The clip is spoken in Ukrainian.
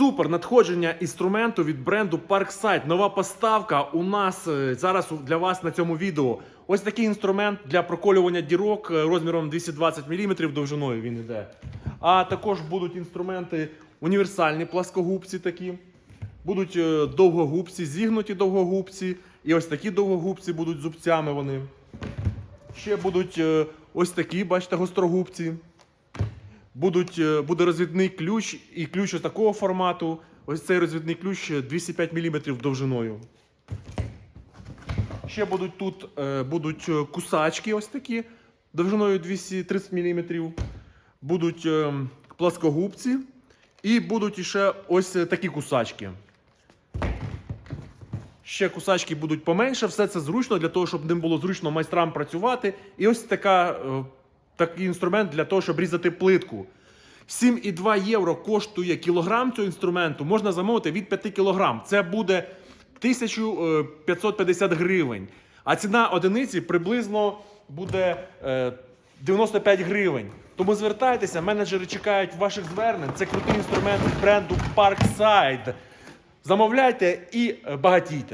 Супер надходження інструменту від бренду Parkside. Нова поставка у нас е, зараз для вас на цьому відео. Ось такий інструмент для проколювання дірок е, розміром 220 мм довжиною він іде. А також будуть інструменти універсальні пласкогубці такі. Будуть е, довгогубці, зігнуті довгогубці. І ось такі довгогубці будуть зубцями вони. Ще будуть ось такі, бачите, гострогубці. Будуть, е, буде розвідний ключ і ключ ось такого формату. Ось цей розвідний ключ е, 205 мм довжиною. Ще будуть тут е, будуть е, кусачки ось такі довжиною 230 мм. Будуть е, пласкогубці. І будуть ще ось е, такі кусачки. Ще кусачки будуть поменше, все це зручно для того, щоб ним було зручно майстрам працювати. І ось така, е, такий інструмент для того, щоб різати плитку. 7,2 євро коштує кілограм цього інструменту. Можна замовити від 5 кілограм. Це буде 1550 гривень. А ціна одиниці приблизно буде е, 95 гривень. Тому звертайтеся, менеджери чекають ваших звернень. Це крутий інструмент бренду Parkside. Замовляйте і е, багатійте.